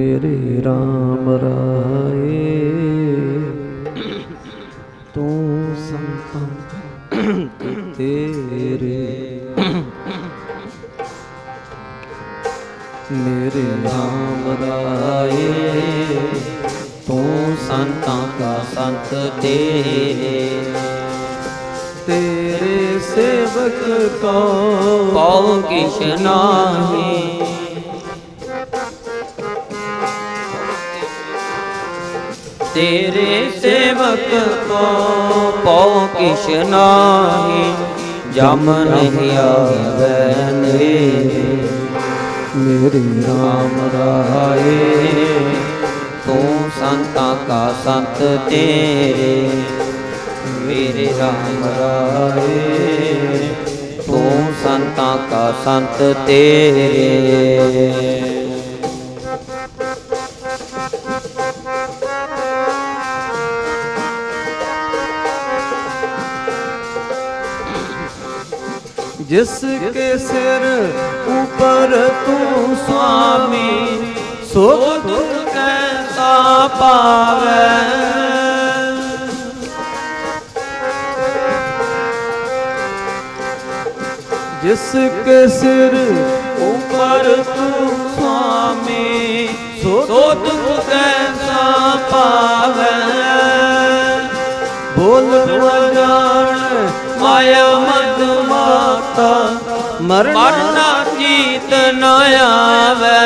ਮੇਰੇ RAM ਰਾਏ। ਤੂੰ ਸੰਤਾਂ ਤੇਰੇ। ਮੇਰੇ RAM ਰਾਏ। ਤੂੰ ਸੰਤਾਂ ਦਾ ਸੰਤ ਤੇਰੇ ਤੇਰੇ ਸੇਵਕ ਕੋ ਕਉ ਕਿਛ ਨਾਹੀ? ਤੇਰੇ ਸੇਵਕ ਕੋ ਪਉ ਕਿਛ ਨਾਹੀ, ਜਮ ਨਹੀਂ ਆਵੈ ਨੇਰੇ ਮੇਰੇ RAM ਰਾਮ ਰਾਏ, ਤੂੰ ਸੰਤਾਂ ਕਾ ਸੰਤ ਤੇਰੇ। ਮੇਰੇ ਰਾਮ ਰਾਏ, ਤੂੰ ਸੰਤਾਂ ਕਾ ਸੰਤ ਤੇਰੇ। ਜਿਸ ਕੇ ਸਿਰ ਉਪਰ ਤੂੰ ਸੁਆਮੀ ਸੁਖ ਦੁਖ ਕੈਸਾ ਪਾਵੇ। ਜਿਸ ਕੇ ਸਿਰ ਉਪਰ ਤੂੰ ਸੁਆਮੀ ਸੁਖ ਦੁਖ ਕੈਸਾ ਪਾਵੇ। ਬੋਲ ਵਜਾਣ ਮਾਇਆ ਮਰਨਾ ਚੀਤ ਨ ਆਵੇ।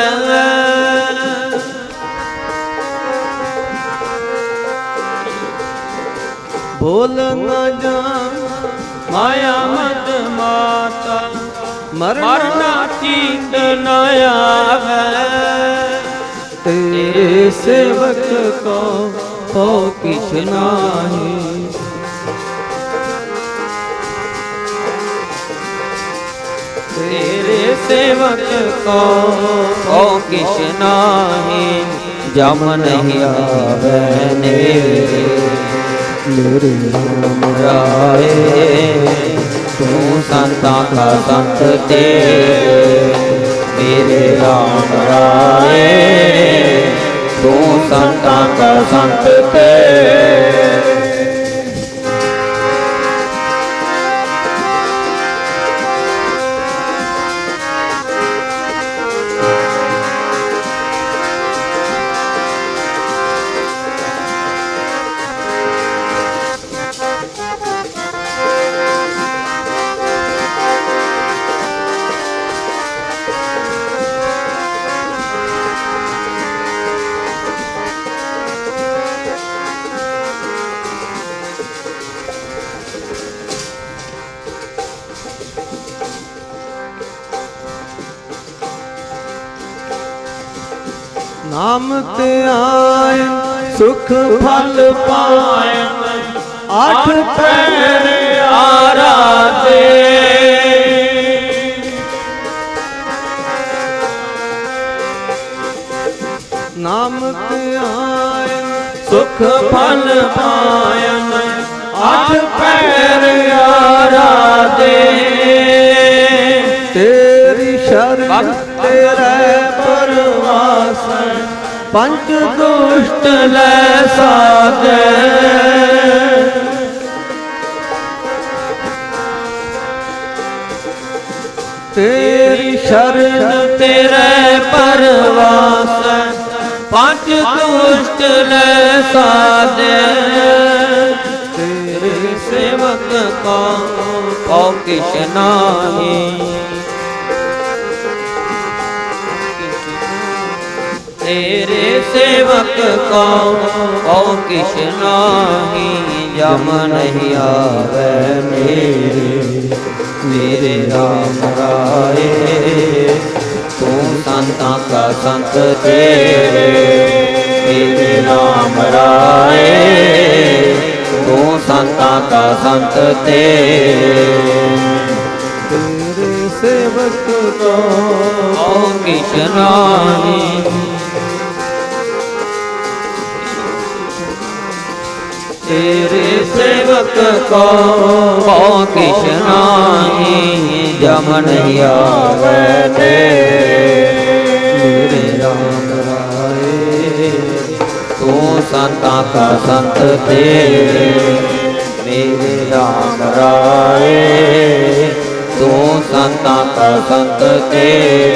ਭੋਲ ਨ ਜਾ ਮਾਇਆ ਮਤ ਮਾਤਾ ਮਰਨਾ ਚੀਤ ਨ ਆਵੇ। ਤੇਰੇ ਸੇਵਕ ਕੋ ਹੋ ਕਿਛ ਨਾਹੀ। सेवक को ओ किशना ही जम नहीं आवे मेरे राए तू संता का संत ते मेरे राम राए तू संता का संत ते ਨਾਮ ਤੇ ਆਏ, ਸੁਖ ਫਲ ਪਾਏ। ਅੱਠ ਪੈਰ ਆਰਾਧੇ। ਨਾਮ ਤੇ ਆਏ, ਸੁਖ ਫਲ ਪਾਇਨ ਅੱਠ ਪੈਰ ਆਰਾਧੇ। ਪੰਜ ਦੁਸ਼ਟ ਲੈ ਸਾਧੇ ਤੇਰੀ ਸ਼ਰਨ ਤੇਰੇ ਪਰਵਾਸ, ਪੰਜ ਦੁਸ਼ਟ ਲੈ ਸਾਧੇ ਤੇਰੇ ਸੇਵਕ ਕੋ ਕੋ ਕਿਛ ਨਾਹੀ। ਤੇਰੇ ਸੇਵਕ ਕੋ ਕੋ ਕਿਛ ਨਾਹੀ, ਜਮ ਨਹੀਂ ਆਵੈ ਮੇਰੇ। ਮੇਰੇ ਰਾਮ ਰਾਏ, ਤੂੰ ਸੰਤਾਂ ਕਾ ਸੰਤ ਤੇਰੇ। ਮੇਰੇ ਰਾਮ ਰਾਏ, ਤੂੰ ਸੰਤਾਂ ਕਾ ਸੰਤ ਤੇਰੇ। ਤੇਰੇ ਸੇਵਕ ਕੋ ਓ ਕਿਛ ਨਾਹੀ ਤੇਰੇ ਸੇਵਕ ਕੋ ਕੋ ਕਿਛ ਨਾਹੀ? ਜਮ ਨਹੀਂ ਆਵੈ ਤੇ ਮੇਰੇ ਰਾਮ ਰਾਏ। ਤੂੰ ਸੰਤਾਂ ਕਾ ਸੰਤ ਤੇਰੇ ਮੇਰੇ ਰਾਮ ਰਾਏ। ਤੂੰ ਸੰਤਾਂ ਕਾ ਸੰਤ ਤੇਰੇ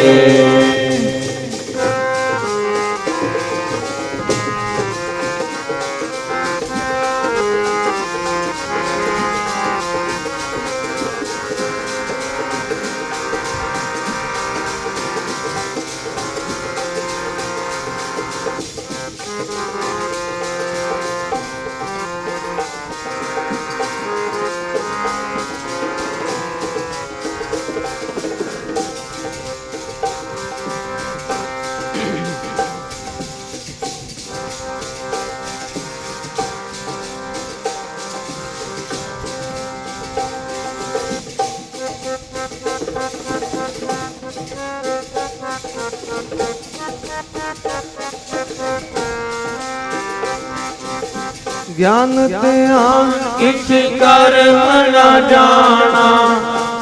ਗਿਆਨ ਧਿਆਨ ਕਿਛ ਕਰ ਮਨਾ ਜਾਣਾ,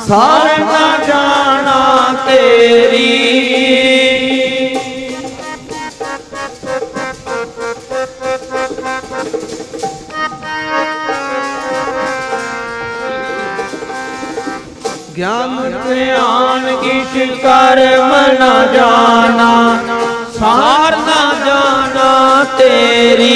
ਸਾਰ ਨਾ ਜਾਣਾ ਤੇਰੀ। ਗਿਆਨ ਧਿਆਨ ਕਿਛ ਕਰਮ ਨਾ ਜਾਣਾ, ਸਾਰ ਨਾ ਜਾਣਾ ਤੇਰੀ।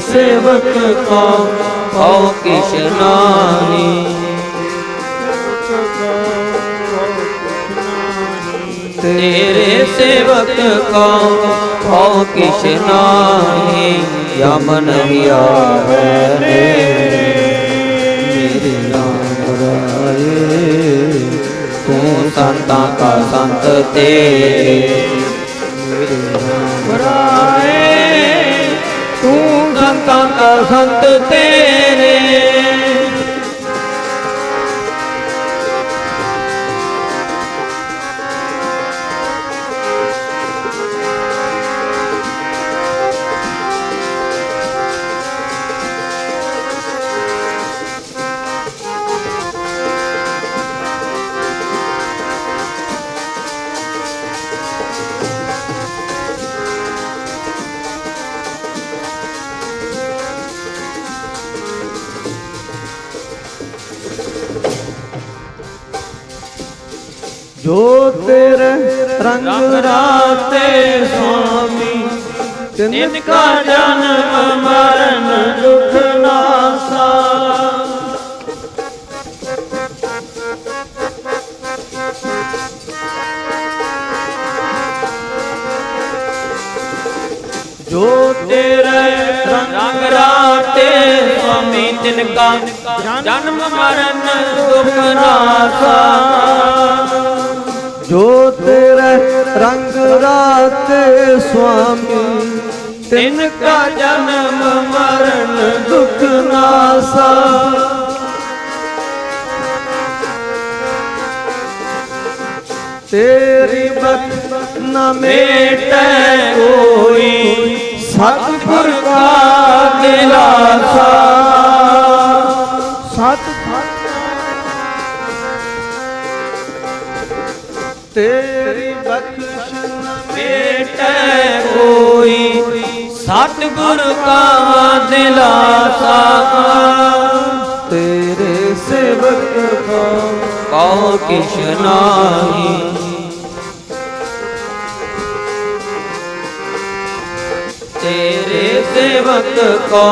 ਤੇਰੇ ਸੇਵਕ ਕੋ ਕਉ ਕਿਛ ਨਾਹੀ ਤੇਰੇ ਸੇਵਕ ਕੋ ਕਉ ਕਿਛ ਨਾਹੀ ਯਮ ਨਹੀਂ ਮੇਰੇ ਰਾਮ ਰਾਏ। ਤੂੰ ਸੰਤਾਂ ਕਾ ਸੰਤ ਤੇਰੇ। ਮੇਰੇ ਰਾਮ ਰਾਏ। ਸੰਤਾਂ ਕਾ ਸੰਤ ਤੇਰੇ ਰੰਗ ਰਾਤੇ ਸੁਆਮੀ ਤਿਨ ਕਾ ਜਨਮ ਮਰਨ ਦੁਖ ਨਾਸਾ ਜੋ ਤੇਰੇ ਰੰਗ ਰਾਤੇ ਸੁਆਮੀ ਤਿਨ ਕਾ ਜਨਮ ਮਰਨ ਦੁਖ ਨਾਸਾ ਰਾਤੇ ਸੁਆਮੀ ਤਿਨ ਕਾ ਜਨਮ ਮਰਨ ਦੁਖ ਨਾਸਾ। ਤੇਰੀ ਬਖਤ ਨਾ ਮੇਟੈ ਕੋਈ, ਸਤਿਗੁਰ ਕਾ ਦਿਲਾਸਾ। ਸਤ ਤੇਰੀ ਸਤਿਗੁਰ ਕਾ ਦਿਲਾਸਾ ਤੇਰੇ ਸੇਵਕ ਕੋ ਕਉ ਕਿਛ ਨਾਹੀ। ਤੇਰੇ ਸੇਵਕ ਕੋ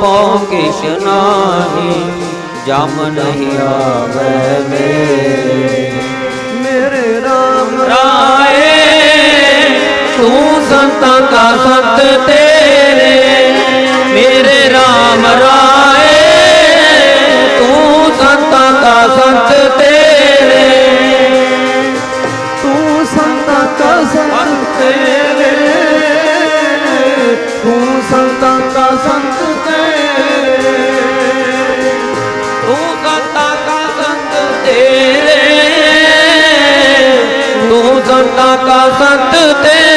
ਕਉ ਕਿਛ ਨਾਹੀ। ਜਮ ਨਹੀਂ ਆਵੇ ਮੇਰੇ। ਸੰਤਾਂ ਦਾ ਸੰਤ ਤੇਰੇ, ਮੇਰੇ RAM ਰਾਏ। ਤੂੰ ਸੰਤਾਂ ਦਾ ਸੰਤ ਤੇਰੇ। ਤੂੰ ਸੰਤਾਂ ਦਾ ਸੰਤ ਤੇਰੇ। ਤੂੰ ਸੰਤਾਂ ਦਾ ਸੰਤ ਤੇਰੇ। ਤੂੰ ਸੰਤਾਂ ਦਾ ਸੰਤ ਤੇਰੇ। ਤੂੰ ਸੰਤਾਂ ਦਾ ਸੰਤ ਤੇਰੇ।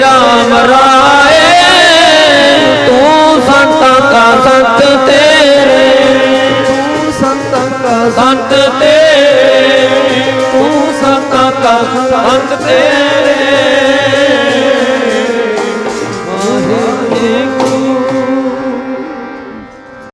RAM ਰਾਏ। ਤੂੰ ਸੰਤਾਂ ਕਾ ਸੰਤ ਤੇਰੇ। ਤੂੰ ਸੰਤਾਂ ਕਾ ਸੰਤ ਤੇਰੇ। ਤੂੰ ਸੰਤਾਂ ਕਾ ਸੰਤ ਤੇਰੇ।